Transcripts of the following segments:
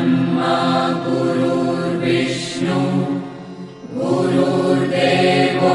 ब्रह्मा गुरुर्विष्णु गुरुर्देवो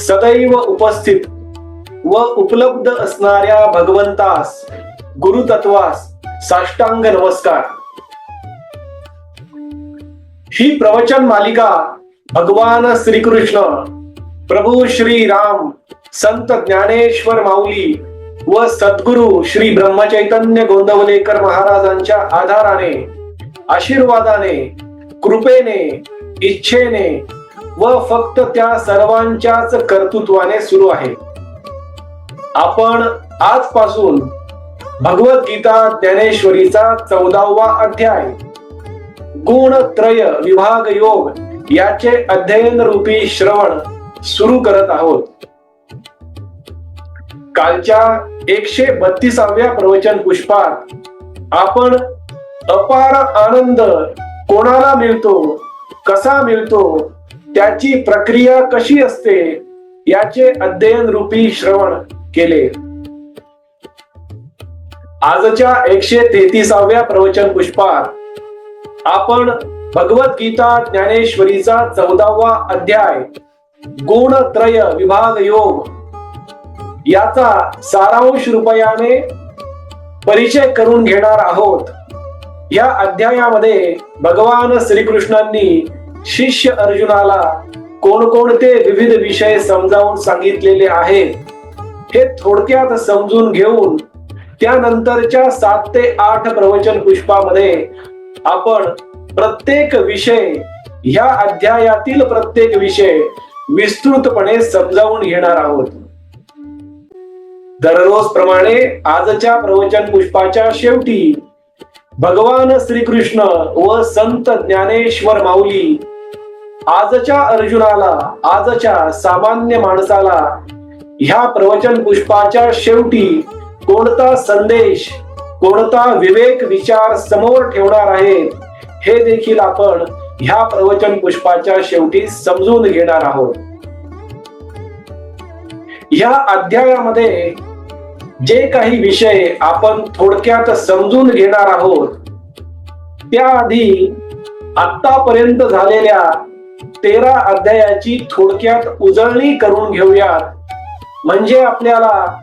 सदैव उपस्थित व उपलब्ध असणाऱ्या भगवंतास गुरुतत्वास साष्टांग नमस्कार. ही प्रवचन मालिका भगवान श्रीकृष्ण प्रभू श्री राम संत ज्ञानेश्वर माऊली व सद्गुरु श्री ब्रह्मचैतन्य गोंदवलेकर महाराजांच्या आधाराने आशीर्वादाने कृपेने इच्छेने व फक्त त्या सर्वांच्याच कर्तृत्वाने सुरू आहे. आपण आजपासून भगवद्गीता ज्ञानेश्वरीचा चौदावा अध्याय गुणत्रय विभाग योग याचे अध्ययन रूपी श्रवण सुरू करत आहोत. कालच्या एकशे बत्तीसाव्या प्रवचन पुष्पात आपण अपार आनंद कोणाला मिळतो कसा मिळतो त्याची प्रक्रिया कशी असते याचे अध्ययन रूपी श्रवण केले. आजच्या एकशे तेहतीसाव्या प्रवचन पुष्पात आपण भगवद्गीता ज्ञानेश्वरीचा चौदावा अध्याय गुणत्रय विभाग योग याचा सारांश रुपयाने परिचय करून घेणार आहोत. या अध्यायामध्ये भगवान श्रीकृष्णांनी शिष्य अर्जुनाला कोणकोणते विविध विषय समजावून सांगितलेले आहेत हे थोडक्यात समजून घेऊन त्यानंतरच्या सात ते आठ प्रवचन पुष्पामध्ये आपण प्रत्येक विषय ह्या अध्यायातील प्रत्येक विषय विस्तृतपणे समजावून घेणार आहोत. दररोज प्रमाणे आजच्या प्रवचन पुष्पाच्या शेवटी भगवान श्रीकृष्ण व संत ज्ञानेश्वर माऊली आजच्या अर्जुनाला आजच्या सामान्य माणसाला ह्या प्रवचन पुष्पाच्या शेवटी कोणता संदेश कोणता विवेक विचार समोर ठेवणार आहेत हे देखील आपण ह्या प्रवचन पुष्पाच्या शेवटी समजून घेणार आहोत. ह्या अध्यायामध्ये जे काही विषय आपण थोडक्यात समजून घेणार आहोत त्याआधी आतापर्यंत झालेल्या तेरा अध्यायाची थोडक्यात उजळणी करून घेऊयात. म्हणजे आपल्याला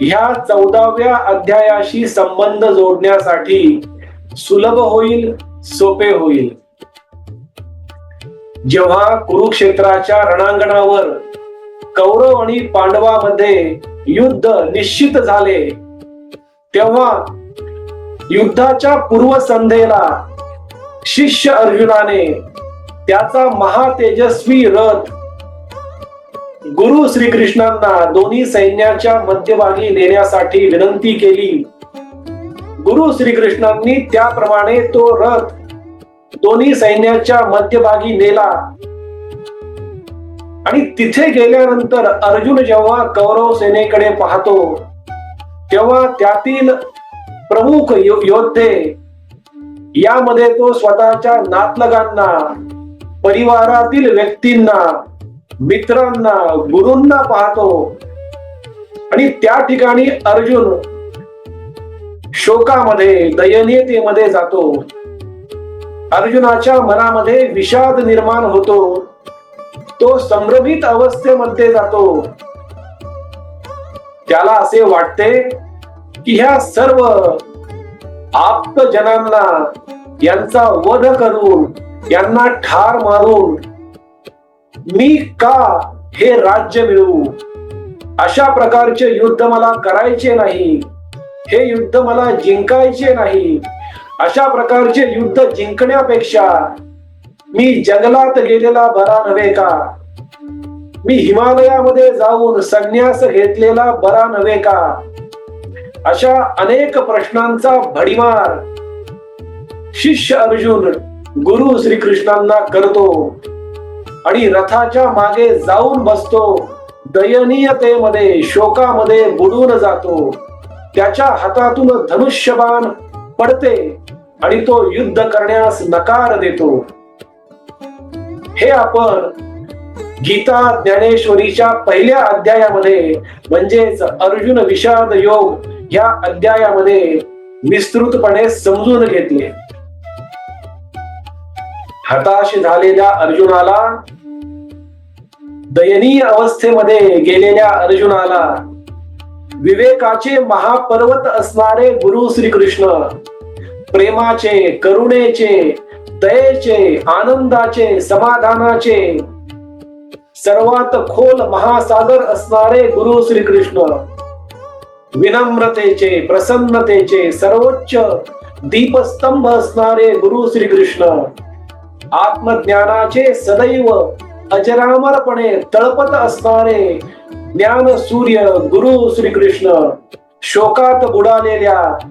ह्या चौदाव्या अध्यायाशी संबंध जोडण्यासाठी सुलभ होईल सोपे होईल. जेव्हा कुरुक्षेत्राच्या रणांगणावर कौरव आणि पांडवामध्ये युद्ध निश्चित झाले तेव्हा युद्धाच्या पूर्वसंध्येला शिष्य अर्जुनाने त्याचा महातेजस्वी रथ गुरु श्रीकृष्णांना दोन्ही सैन्याच्या मध्यभागी नेण्यासाठी विनंती केली. गुरु श्रीकृष्णांनी त्याप्रमाणे तो रथ दोन्ही सैन्याच्या मध्यभागी नेला. आणि तिथे गेल्यानंतर अर्जुन जेव्हा कौरव सेनेकडे पाहतो तेव्हा त्यातील प्रमुख योद्धे यामध्ये तो स्वतःच्या नातलगांना परिवारातील व्यक्तींना मित्रांना गुरूंना पाहतो. आणि त्या ठिकाणी अर्जुन शोकामध्ये दयनीयतेमध्ये जातो. अर्जुनाच्या मनामध्ये विषाद निर्माण होतो. तो संभ्रमित अवस्थेमध्ये जातो. त्याला असे वाटते की ह्या सर्व आप्तजनांना यांचा वध करून यांना ठार मारून मी का हे राज्य मिळवू? अशा प्रकारचे युद्ध मला करायचे नाही. हे युद्ध मला जिंकायचे नाही. अशा प्रकारचे युद्ध जिंकण्यापेक्षा मी जंगलात गेलेला बरा नव्हे का? मी हिमालयामध्ये जाऊन संन्यास घेतलेला बरा नव्हे का? अशा अनेक प्रश्नांचा भडीमार शिष्य अर्जुन गुरु श्रीकृष्णांना करतो आणि रथाच्या मागे जाऊन बसतो. दयनीयतेमध्ये शोकामध्ये बुडून जातो. त्याच्या हातातून धनुष्यबाण पडते आणि तो युद्ध करण्यास नकार देतो. हे आपण गीता ज्ञानेश्वरीच्या पहिल्या अध्यायामध्ये म्हणजेच अर्जुन विषाद योग या अध्यायामध्ये विस्तृतपणे समजून घेतले. हताश झालेल्या अर्जुनाला दयनीय अवस्थेमध्ये गेलेल्या अर्जुनाला विवेकाचे महापर्वत असणारे गुरु श्रीकृष्ण प्रेमाचे करुणेचे दयेचे आनंदाचे समाधानाचे सर्वात खोल महासागर असणारे गुरु श्रीकृष्ण विनम्रतेचे प्रसन्नतेचे सर्वोच्च दीपस्तंभ असणारे गुरु श्रीकृष्ण आत्मज्ञानाचे सदैव अजरामरपणे तळपत असणारे ज्ञान सूर्य गुरु श्रीकृष्ण शोकात बुडालेल्या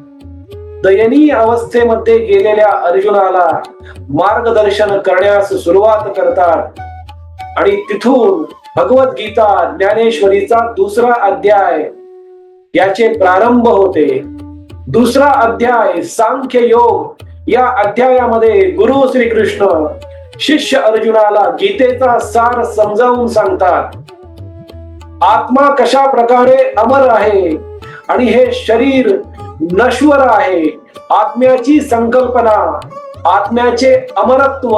दयनीय अवस्थेमध्ये गेलेल्या अर्जुनाला मार्गदर्शन करण्यास सुरुवात करतात. आणि तिथून भगवत गीता ज्ञानेश्वरीचा दुसरा अध्याय याचे प्रारंभ होते. दुसरा अध्याय सांख्य योग या अध्यायामध्ये गुरु श्रीकृष्ण शिष्य अर्जुनाला गीतेचा सार समजावून सांगतात आत्मा कशा प्रकारे अमर आहे आणि हे शरीर नश्वर आहे आत्म्याची संकल्पना आत्म्याचे अमरत्व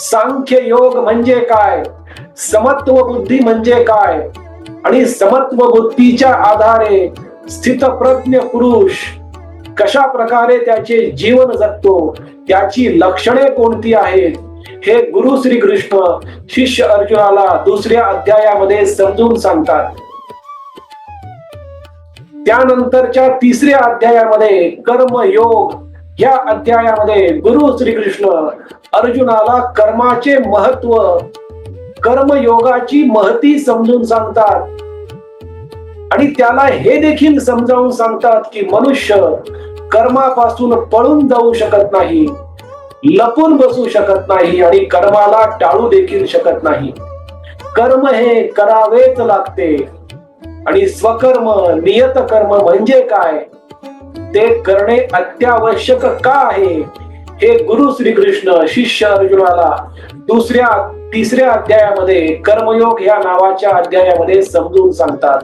सांख्य योग म्हणजे काय समत्व बुद्धी म्हणजे काय आणि समत्व बुद्धीच्या आधारे स्थितप्रज्ञ पुरुष कशा प्रकारे त्याचे जीवन जगतो त्याची लक्षणे कोणती आहेत? हे गुरु श्री कृष्ण शिष्य अर्जुनाला दुसऱ्या अध्यायामध्ये समजून सांगतात. त्यानंतरच्या तिसऱ्या अध्यायामध्ये कर्मयोग या अध्यायामध्ये गुरु श्रीकृष्ण अर्जुनाला कर्माचे महत्त्व कर्मयोगाची महती समजून सांगतात. आणि त्याला हे देखील समजावून सांगतात की मनुष्य कर्मापासून पळून जाऊ शकत नाही लपून बसू शकत नाही आणि कर्माला टाळू देखील शकत नाही. कर्म हे करावेच लागते आणि स्वकर्म नियत कर्म म्हणजे काय? ते करणे अत्यावश्यक का आहे? हे गुरु श्रीकृष्ण शिष्य अर्जुनाला दुसऱ्या तिसऱ्या अध्यायामध्ये कर्मयोग या नावाच्या अध्यायामध्ये समजून सांगतात.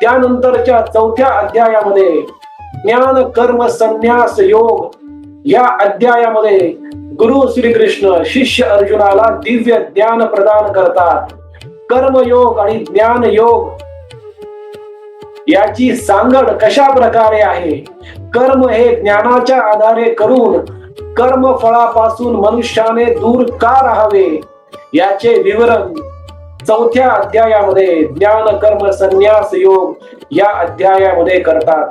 त्यानंतरच्या चौथ्या अध्यायामध्ये ज्ञान कर्म संन्यास योग या अध्यायामध्ये गुरु श्रीकृष्ण शिष्य अर्जुनाला दिव्य ज्ञान प्रदान करतात. कर्मयोग आणि ज्ञान योग याची सांगड कशा प्रकारे आहे? कर्म हे ज्ञानाच्या आधारे करून कर्म फळापासून मनुष्याने दूर का राहावे? याचे विवरण चौथ्या अध्यायामध्ये ज्ञान कर्म संन्यास योग या अध्यायामध्ये करतात.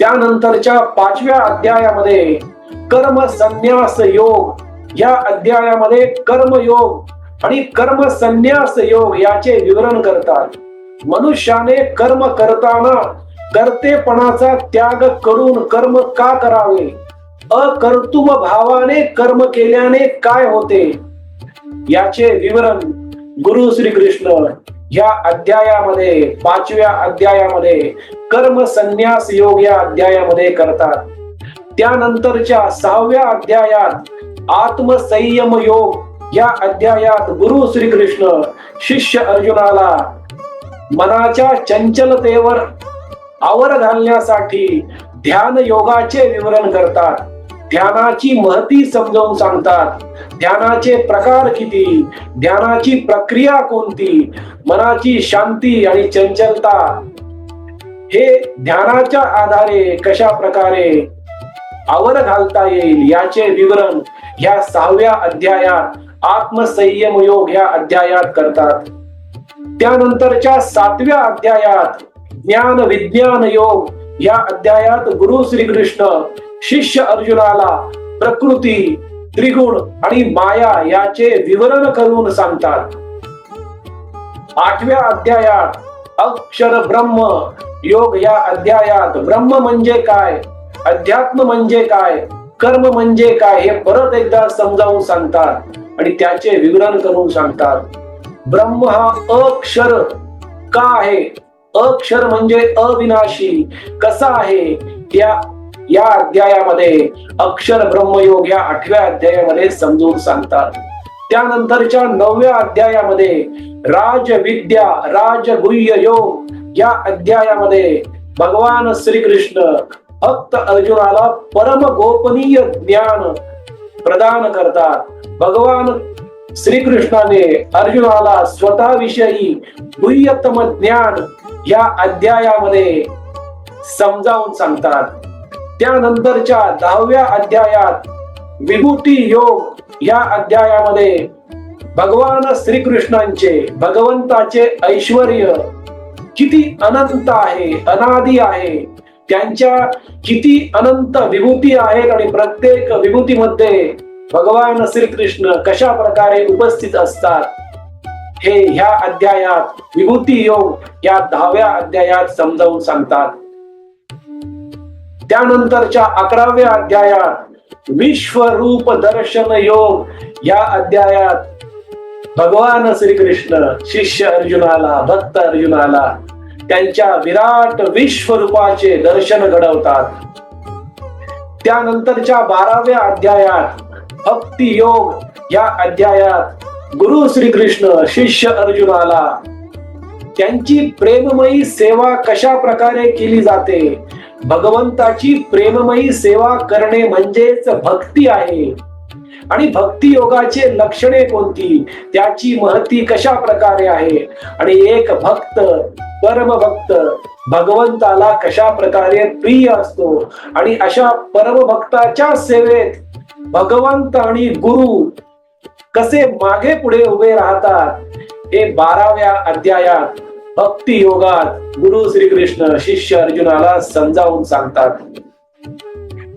त्यानंतरच्या पाचव्या अध्यायामध्ये कर्म संन्यास योग. या अध्यायामध्ये कर्मयोग आणि कर्म संन्यास योग याचे विवरण करतात. मनुष्याने कर्म करताना कर्तेपणाचा त्याग करून कर्म का करावे? अकर्तुव भावाने कर्म केल्याने काय होते? याचे विवरण गुरु श्री कृष्ण या अध्यायामध्ये पाचव्या अध्यायामध्ये कर्म संन्यास योग या अध्यायामध्ये करतात. त्यानंतरच्या सहाव्या अध्यायात आत्मसंयम योग या अध्यायात गुरु श्रीकृष्ण शिष्य अर्जुनाला मनाच्या चंचलतेवर आवर घालण्यासाठी ध्यान योगाचे विवरण करतात. ध्यानाची महती समजावून सांगतात. ध्यानाचे प्रकार किती? ध्यानाची प्रक्रिया कोणती? मनाची शांती आणि चंचलता हे ध्यानाच्या आधारे कशा प्रकारे आवर घालता येईल याचे विवरण या सहाव्या अध्यायात आत्मसंयम योग या अध्यायात करतात. त्यानंतरच्या सातव्या अध्यायात ज्ञान विज्ञान योग या अध्यायात गुरु श्रीकृष्ण शिष्य अर्जुनाला प्रकृती त्रिगुण आणि माया याचे विवरण करून सांगतात. आठव्या अध्यायात अक्षर ब्रह्म योग या अध्यायात ब्रह्म म्हणजे काय? अध्यात्म म्हणजे काय? कर्म म्हणजे काय? हे परत एकदा समजावून सांगतात आणि त्याचे विवरण करून सांगतात. ब्रह्म हा अक्षर का आहे? अक्षर म्हणजे अविनाशी. कसा आहे? त्या या अध्यायामध्ये अक्षर ब्रह्मयोग या आठव्या अध्यायामध्ये समजून सांगतात. त्यानंतरच्या नवव्या अध्यायामध्ये राजविद्या राजगुह्य योग या अध्यायामध्ये भगवान श्रीकृष्ण फक्त अर्जुनाला परम गोपनीय ज्ञान प्रदान करतात. भगवान श्रीकृष्णाने अर्जुनाला स्वतःविषयी गुह्यतम ज्ञान या अध्यायामध्ये समजावून सांगतात. त्यानंतरच्या दहाव्या अध्यायात विभूती योग या अध्यायामध्ये भगवान श्रीकृष्णांचे भगवंताचे ऐश्वर किती अनंत आहे अनादी आहे त्यांच्या किती अनंत विभूती आहेत आणि प्रत्येक विभूतीमध्ये भगवान श्रीकृष्ण कशा प्रकारे उपस्थित असतात? हे ह्या अध्यायात विभूती योग या दहाव्या अध्यायात समजावून सांगतात. त्यानंतरच्या अकराव्या अध्यायात विश्वरूप दर्शन योग या अध्यायात भगवान श्रीकृष्ण शिष्य अर्जुनाला भक्त अर्जुनाला त्यांच्या विराट विश्वरूपाचे दर्शन घडवतात. त्यानंतरच्या बाराव्या अध्यायात भक्ती योग या अध्यायात गुरु श्रीकृष्ण शिष्य अर्जुनाला त्यांची प्रेममयी सेवा कशा प्रकारे केली जाते? भगवंताची प्रेममयी सेवा करणे म्हणजेच भक्ती आहे. आणि भक्ती योगाचे लक्षणे कोणती? त्याची महती कशा प्रकारे आहे? आणि एक भक्त परम भक्त भगवंताला कशा प्रकारे प्रिय असतो? आणि अशा परम भक्ताच्या सेवेत भगवंत आणि गुरु कसे मागे पुढे उभे राहतात? हे बाराव्या अध्यायात भक्ती योगात गुरु श्रीकृष्ण शिष्य अर्जुनाला समजावून सांगतात.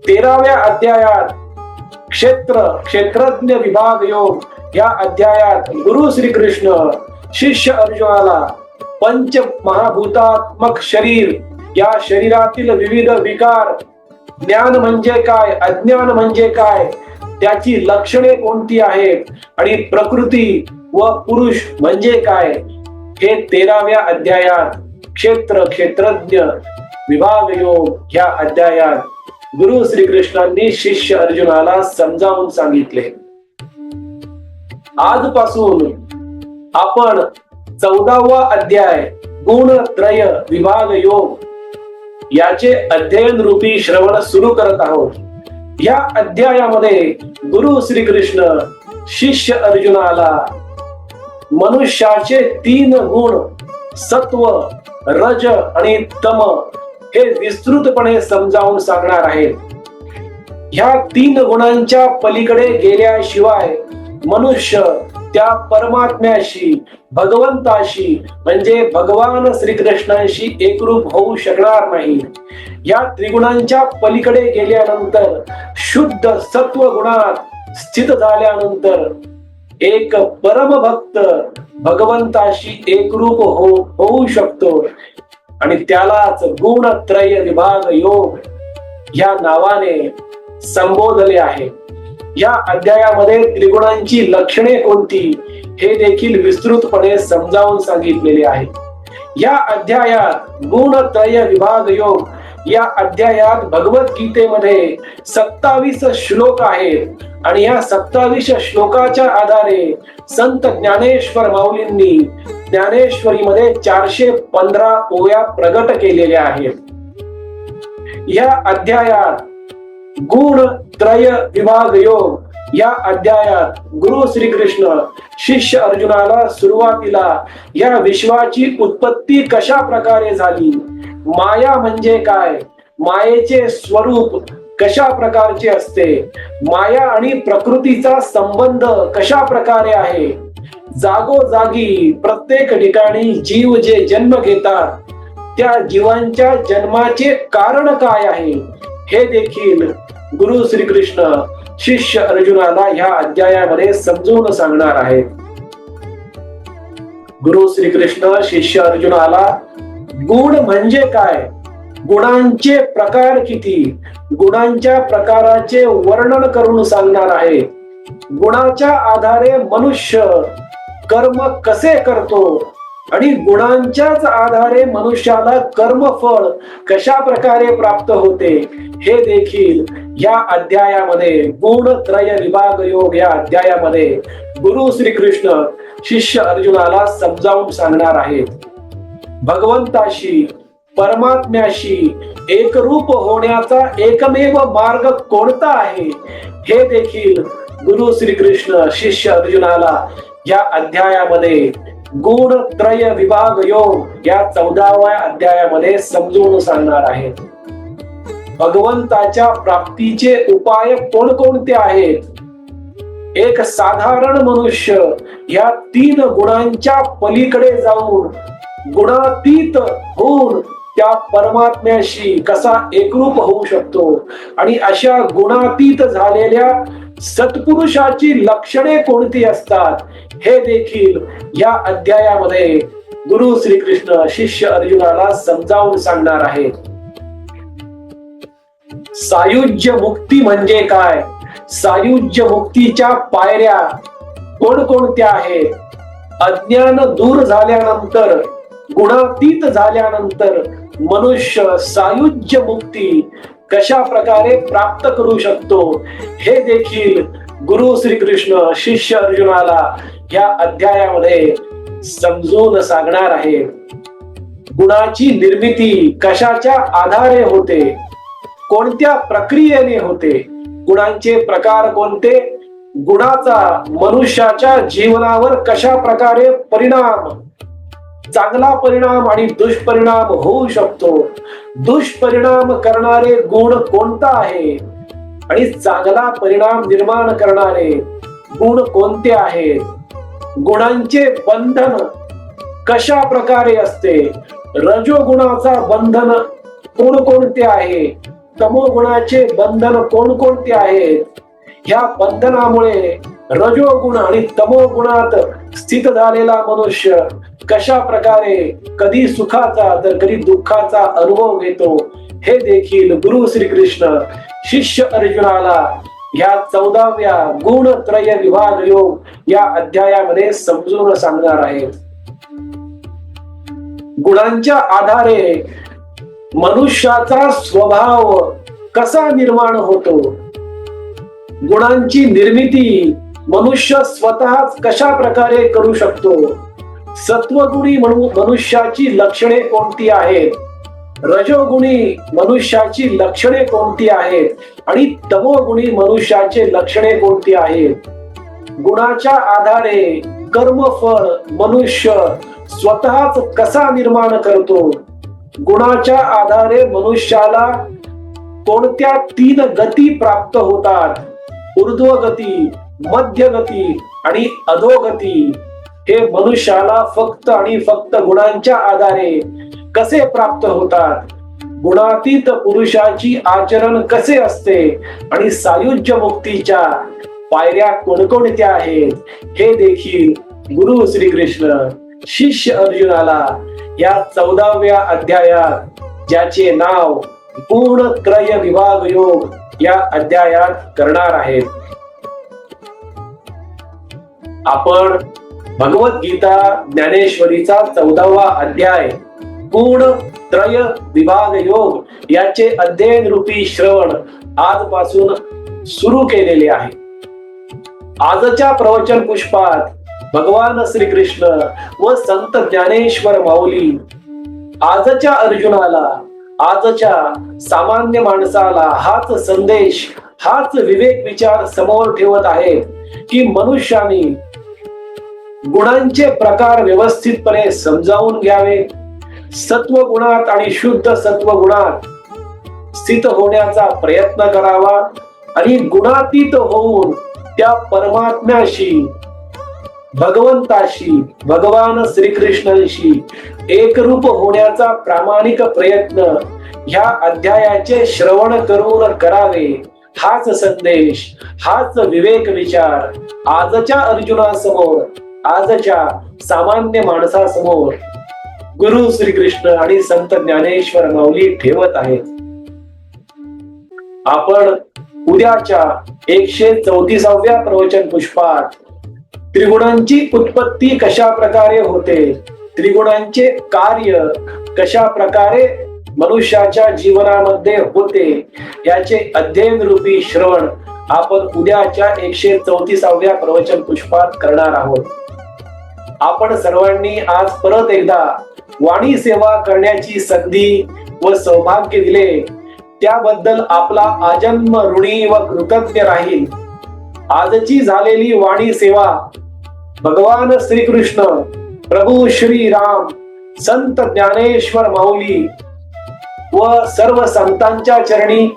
तेराव्या अध्यायात क्षेत्र क्षेत्रज्ञ विभाग योग या अध्यायात गुरु श्रीकृष्ण शिष्य अर्जुनाला पंच महाभूतात्मक शरीर या शरीरातील विविध विकार ज्ञान म्हणजे काय अज्ञान म्हणजे काय त्याची लक्षणे कोणती आहेत आणि प्रकृती व पुरुष म्हणजे काय हे तेराव्या अध्यायात क्षेत्र क्षेत्रज्ञ विभाग योग या अध्यायात गुरु श्रीकृष्णांनी शिष्य अर्जुनाला समजावून सांगितले. आजपासून आपण चौदावा अध्याय गुणत्रय विभाग योग याचे अध्ययन रूपी श्रवण सुरू करत आहोत. या अध्यायामध्ये गुरु श्रीकृष्ण शिष्य अर्जुनाला मनुष्याचे तीन गुण सत्व रज आणि तम हे विस्तृतपणे समजावून सांगणार आहेत. ह्या तीन गुणांच्या पलीकडे गेल्याशिवाय मनुष्य त्या परमात्म्याशी भगवंताशी म्हणजे भगवान श्रीकृष्णांशी एकरूप होऊ शकणार नाही. या त्रिगुणांच्या पलीकडे गेल्यानंतर शुद्ध सत्व गुणात स्थित झाल्यानंतर एक परमभक्त भगवंताशी एकरूप हो होऊ शकतो. आणि त्यालाच गुणत्रय विभाग योग या नावाने संबोधले आहे. या अध्यायामध्ये त्रिगुणांची लक्षणे कोणती हे देखील विस्तृतपणे समजावून सांगितलेले आहे. या अध्यायात गुणत्रय विभाग योग या अध्यायात भगवद्गीतेमध्ये सत्तावीस श्लोक आहेत. आणि या सत्तावीस श्लोकाच्या आधारे संत ज्ञानेश्वर माऊलींनी ज्ञानेश्वरीमध्ये चारशे पंधरा ओव्या प्रगट केलेल्या आहेत. या अध्यायात गुण त्रय विभाग योग या अध्यायात गुरु श्रीकृष्ण शिष्य अर्जुनाला सुरुवातीला या विश्वाची उत्पत्ती कशा प्रकारे झाली? माया म्हणजे काय? मायेचे स्वरूप कशा प्रकारचे असते? माया आणि प्रकृतीचा संबंध कशा प्रकारे आहे? जागोजागी प्रत्येक ठिकाणी जीव जे जन्म घेतात त्या जीवांच्या जन्माचे कारण काय आहे? हे देखील गुरु श्रीकृष्ण शिष्य अर्जुनाला ह्या अध्यायामध्ये समजून सांगणार आहे. गुरु श्रीकृष्ण शिष्य अर्जुनाला गुण म्हणजे काय? गुणांचे प्रकार किती? गुणांच्या प्रकाराचे वर्णन करून सांगणार आहे. गुणाच्या आधारे मनुष्य कर्म कसे करतो? आणि गुणांच्याच आधारे मनुष्याला कर्मफळ कशा प्रकारे प्राप्त होते हे देखील या अध्यायामध्ये गुण त्रय विभाग योग या अध्यायामध्ये गुरु श्रीकृष्ण शिष्य अर्जुनाला समजावून सांगणार आहेत. भगवंताशी परमात्म्याशी एकरूप होण्याचा एकमेव मार्ग कोणता आहे हे देखील गुरु श्रीकृष्ण शिष्य अर्जुनाला या अध्यायामध्ये गुण त्रय विभाग योग या चौदाव्या अध्यायामध्ये समजून सांगणार आहे. भगवंताच्या प्राप्तीचे उपाय कोणकोणते आहेत? एक साधारण मनुष्य या तीन गुणांच्या पलीकडे जाऊन गुणातीत होऊन त्या परमात्म्याशी कसा एकरूप होऊ शकतो? आणि अशा गुणातीत झालेल्या सत्पुरुषाची लक्षणे कोणती असतात? हे देखील या अध्यायामध्ये गुरु श्रीकृष्ण शिष्य अर्जुनाला समजावून सांगणार आहेत. सायुज्य मुक्ती म्हणजे काय? सायुज्य मुक्तीच्या पायऱ्या कोणकोणत्या आहेत? अज्ञान दूर झाल्यानंतर गुणातीत झाल्यानंतर मनुष्य सायुज्य मुक्ती कशा प्रकारे प्राप्त करू शकतो? हे देखील गुरु श्रीकृष्ण शिष्य अर्जुनाला या अध्यायामध्ये समजून सांगणार आहे गुणाची निर्मिती कशाच्या आधारे होते? कोणत्या प्रक्रियेने होते? गुणांचे प्रकार कोणते? गुणाचा मनुष्याच्या जीवनावर कशा प्रकारे परिणाम चांगला परिणाम आणि दुष्परिणाम होऊ शकतो. दुष्परिणाम करणारे गुण कोणता आहे? आणि चांगला परिणाम निर्माण करणारे गुण कोणते आहेत? गुणांचे बंधन कशा प्रकारे असते? रजोगुणाचा बंधन कोणकोणते आहे? तमोगुणाचे बंधन कोणकोणते आहेत? ह्या बंधनामुळे रजोगुण आणि तमोगुणात स्थित झालेला मनुष्य कशा प्रकारे कधी सुखाचा तर कधी दुःखाचा अनुभव घेतो हे देखील गुरु श्रीकृष्ण शिष्य अर्जुनाला या चौदाव्या गुण त्रय विभाग योग या अध्यायामध्ये समजून सांगणार आहेत. गुणांच्या आधारे मनुष्याचा स्वभाव कसा निर्माण होतो? गुणांची निर्मिती मनुष्य स्वतःच कशा प्रकारे करू शकतो? सत्वगुणी म्हणून मनुष्याची लक्षणे कोणती आहेत? रजोगुणी मनुष्याची लक्षणे कोणती आहेत? आणि तमोगुणी मनुष्याचे लक्षणे कोणती आहेत? गुणाच्या आधारे कर्मफळ मनुष्य स्वतःच कसा निर्माण करतो? गुणाच्या आधारे मनुष्याला कोणत्या तीन गती प्राप्त होतात? ऊर्ध्व गती मध्य गती आणि अधोगती. हे मनुष्याला फक्त आणि फक्त गुणांच्या आधारे कसे प्राप्त होतात? गुणातीत पुरुषाची आचरण कसे असते? आणि सायुज्य मुक्तीच्या पायऱ्या कोणकोणत्या आहेत? हे देखील गुरु श्रीकृष्ण शिष्य अर्जुनाला या चौदाव्या अध्यायात ज्याचे नाव पूर्ण त्रय विभाग योग या अध्यायात करणार आहेत. आपण भगवद्गीता ज्ञानेश्वरीचा चौदावा अध्याय गुण त्रय विभाग योग याचे अध्ययन रूपी श्रवण आजपासून सुरू केलेले आहे. आजच्या प्रवचन पुष्पात भगवान श्रीकृष्ण व संत ज्ञानेश्वर माऊली आजच्या अर्जुनाला आजच्या सामान्य माणसाला हाच संदेश हाच विवेक विचार समोर ठेवत आहेत की मनुष्याने गुणांचे प्रकार व्यवस्थितपणे समजावून घ्यावे. सत्व गुणात आणि शुद्ध सत्व गुणात स्थित होण्याचा प्रयत्न करावा आणि गुणातीत होऊन त्या परमात्म्याशी भगवंताशी भगवान श्रीकृष्णांशी एकरूप होण्याचा प्रामाणिक प्रयत्न ह्या अध्यायाचे श्रवण करून करावे. हाच संदेश हाच विवेक विचार आजच्या अर्जुनासमोर. आजच्या सामान्य माणसासमोर गुरु श्रीकृष्ण आणि संत ज्ञानेश्वर माऊली ठेवत आहेत. आपण उद्याच्या एकशे चौतीसाव्या प्रवचन पुष्पात त्रिगुणांची उत्पत्ती कशा प्रकारे होते त्रिगुणांचे कार्य कशा प्रकारे मनुष्याच्या जीवनामध्ये होते याचे अध्ययन रूपी श्रवण आपण उद्याच्या एकशे चौतीसाव्या प्रवचन पुष्पात करणार आहोत. आपण सर्वांनी आज परत एकदा वाणी सेवा करण्याची संधी व सौभाग्य दिले. त्याबद्दल आपला आजन्म ऋणी व कृतज्ञ राहील. आजची झालेली वाणी सेवा भगवान श्रीकृष्ण प्रभू श्री राम संत ज्ञानेश्वर माऊली व सर्व संतांच्या चरणी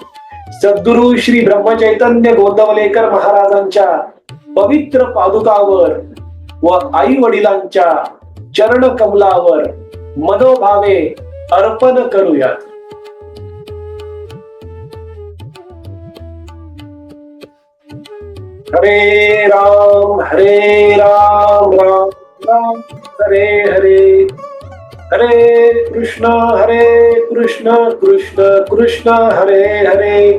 सद्गुरु श्री ब्रह्मचैतन्य गोंदवलेकर महाराजांच्या पवित्र पादुकावर व आई वडिलांच्या चरण कमलावर मनोभावे अर्पण करूयात. हरे राम हरे राम राम राम हरे हरे. हरे कृष्ण हरे कृष्ण कृष्ण कृष्ण हरे हरे.